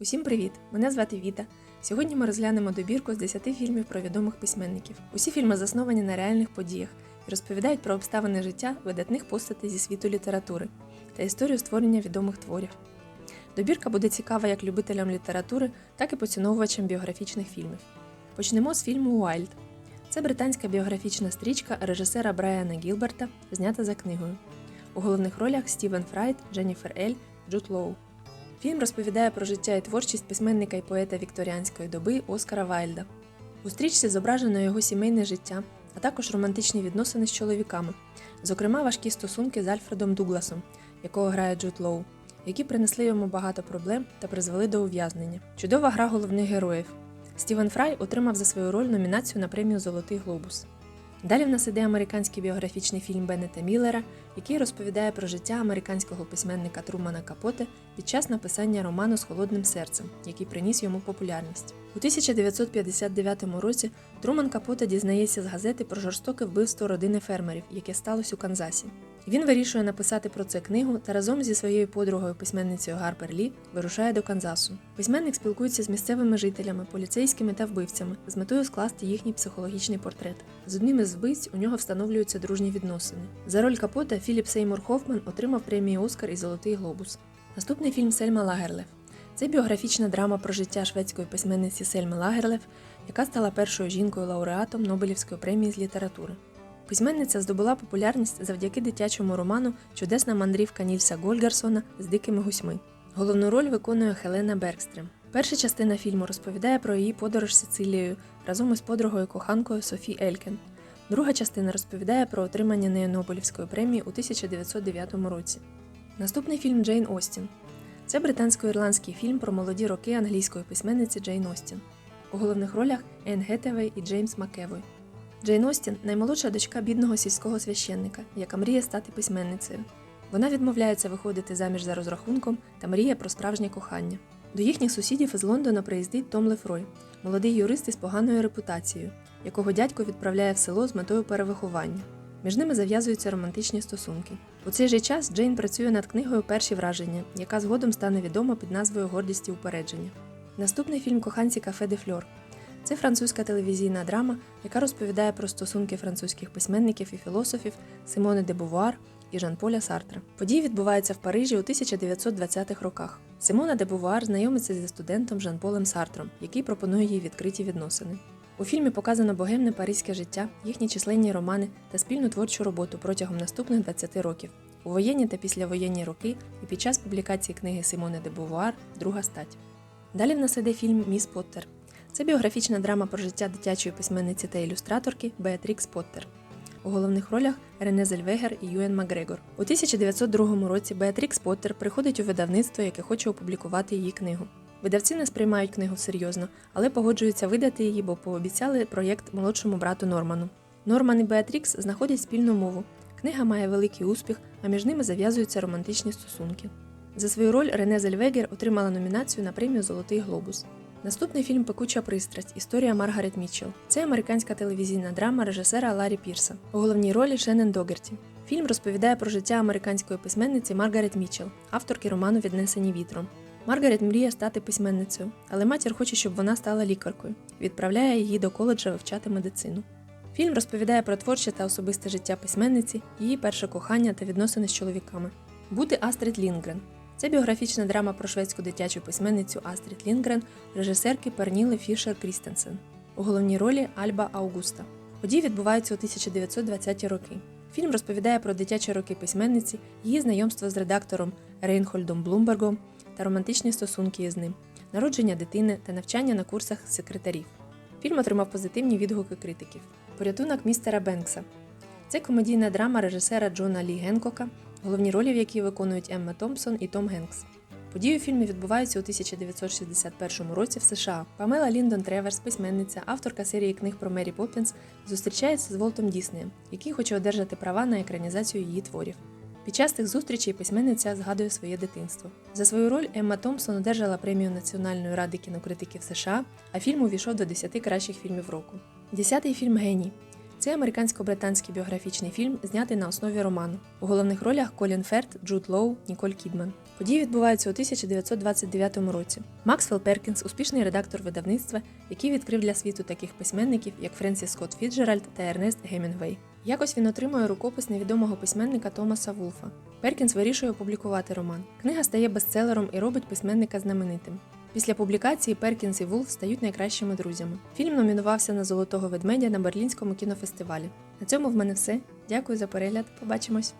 Усім привіт! Мене звати Віта. Сьогодні ми розглянемо добірку з 10 фільмів про відомих письменників. Усі фільми засновані на реальних подіях і розповідають про обставини життя видатних постатей зі світу літератури та історію створення відомих творів. Добірка буде цікава як любителям літератури, так і поціновувачам біографічних фільмів. Почнемо з фільму Уайльд. Це британська біографічна стрічка режисера Брайана Гілберта, знята за книгою. У головних ролях Стівен Фрайт, Дженніфер Ель, Джуд Лоу. Фільм розповідає про життя і творчість письменника і поета вікторіанської доби Оскара Вайльда. У стрічці зображено його сімейне життя, а також романтичні відносини з чоловіками, зокрема важкі стосунки з Альфредом Дугласом, якого грає Джуд Лоу, які принесли йому багато проблем та призвели до ув'язнення. Чудова гра головних героїв. Стівен Фрай отримав за свою роль номінацію на премію Золотий глобус. Далі в нас іде американський біографічний фільм Беннета Міллера, який розповідає про життя американського письменника Трумана Капоте під час написання роману з холодним серцем, який приніс йому популярність. У 1959 році Труман Капоте дізнається з газети про жорстоке вбивство родини фермерів, яке сталося у Канзасі. Він вирішує написати про це книгу та разом зі своєю подругою письменницею Гарпер Лі вирушає до Канзасу. Письменник спілкується з місцевими жителями, поліцейськими та вбивцями з метою скласти їхній психологічний портрет. З одним із вбивць у нього встановлюються дружні відносини. За роль Капота Філіп Сеймур Хофман отримав премію Оскар і Золотий глобус. Наступний фільм Сельма Лагерлев. Це біографічна драма про життя шведської письменниці Сельми Лагерлев, яка стала першою жінкою лауреатом Нобелівської премії з літератури. Письменниця здобула популярність завдяки дитячому роману Чудесна мандрівка Нільса Гольгарсона з дикими гусьми. Головну роль виконує Хелена Бергстрем. Перша частина фільму розповідає про її подорож Сицилією разом із подругою коханкою Софі Елькін. Друга частина розповідає про отримання нею Нобелівської премії у 1909 році. Наступний фільм Джейн Остін. Це британсько-ірландський фільм про молоді роки англійської письменниці Джейн Остін. У головних ролях Енн Гетевей і Джеймс Макевой. Джейн Остін наймолодша дочка бідного сільського священника, яка мріє стати письменницею. Вона відмовляється виходити заміж за розрахунком та мріє про справжнє кохання. До їхніх сусідів із Лондона приїздить Том Лефрой, молодий юрист із поганою репутацією, якого дядько відправляє в село з метою перевиховання. Між ними зав'язуються романтичні стосунки. У цей же час Джейн працює над книгою Перші враження, яка згодом стане відома під назвою Гордість і упередження. Наступний фільм Коханці Кафе де Фльор. Це французька телевізійна драма, яка розповідає про стосунки французьких письменників і філософів Симони де Бувуар і Жан-Поля Сартра. Події відбуваються в Парижі у 1920-х роках. Симона де Бувуар знайомиться зі студентом Жан-Полем Сартром, який пропонує їй відкриті відносини. У фільмі показано богемне паризьке життя, їхні численні романи та спільну творчу роботу протягом наступних 20 років у воєнні та післявоєнні роки і під час публікації книги Симони де Бувуар Друга стать. Далі в нас іде фільм Міс Поттер. Це біографічна драма про життя дитячої письменниці та ілюстраторки Беатрікс Поттер. У головних ролях Рене Зельвегер і Юен Макгрегор. У 1902 році Беатрікс Поттер приходить у видавництво, яке хоче опублікувати її книгу. Видавці не сприймають книгу серйозно, але погоджуються видати її, бо пообіцяли проєкт молодшому брату Норману. Норман і Беатрікс знаходять спільну мову. Книга має великий успіх, а між ними зав'язуються романтичні стосунки. За свою роль Рене Зельвегер отримала номінацію на премію Золотий глобус. Наступний фільм Пекуча пристрасть. Історія Маргарет Мітчелл. Це американська телевізійна драма режисера Ларі Пірса. У головній ролі Шеннон Догерті. Фільм розповідає про життя американської письменниці Маргарет Мітчелл, авторки роману Віднесені вітром. Маргарет мріє стати письменницею, але матір хоче, щоб вона стала лікаркою. Відправляє її до коледжа вивчати медицину. Фільм розповідає про творче та особисте життя письменниці, її перше кохання та відносини з чоловіками. Бути Астрід Лінгрен. Це біографічна драма про шведську дитячу письменницю Астрід Лінгрен, режисерки Перніли Фішер Крістенсен. У головній ролі Альба Аугуста. Події відбуваються у 1920-ті роки. Фільм розповідає про дитячі роки письменниці, її знайомство з редактором Рейнхольдом Блумбергом та романтичні стосунки із ним, народження дитини та навчання на курсах секретарів. Фільм отримав позитивні відгуки критиків. Порятунок містера Бенкса. Це комедійна драма режисера Джона Лі Генкока, головні ролі в якій виконують Емма Томпсон і Том Генкс. Події у фільмі відбуваються у 1961 році в США. Памела Ліндон Треверс, письменниця, авторка серії книг про Мері Поппінс, зустрічається з Волтом Діснеєм, який хоче одержати права на екранізацію її творів. Під час тих зустрічей письменниця згадує своє дитинство. За свою роль Емма Томпсон одержала премію Національної ради кінокритиків США, а фільм увійшов до 10 кращих фільмів року. Десятий фільм Геній. Це американсько-британський біографічний фільм, знятий на основі роману. У головних ролях Колін Ферт, Джуд Лоу, Ніколь Кідман. Події відбуваються у 1929 році. Максвелл Перкінс успішний редактор видавництва, який відкрив для світу таких письменників, як Френсіс Скотт Фіджеральд та Ернест Гемінгвей. Якось він отримує рукопис невідомого письменника Томаса Вулфа. Перкінс вирішує опублікувати роман. Книга стає бестселером і робить письменника знаменитим. Після публікації Перкінс і Вулф стають найкращими друзями. Фільм номінувався на Золотого ведмедя на Берлінському кінофестивалі. На цьому в мене все. Дякую за перегляд. Побачимось!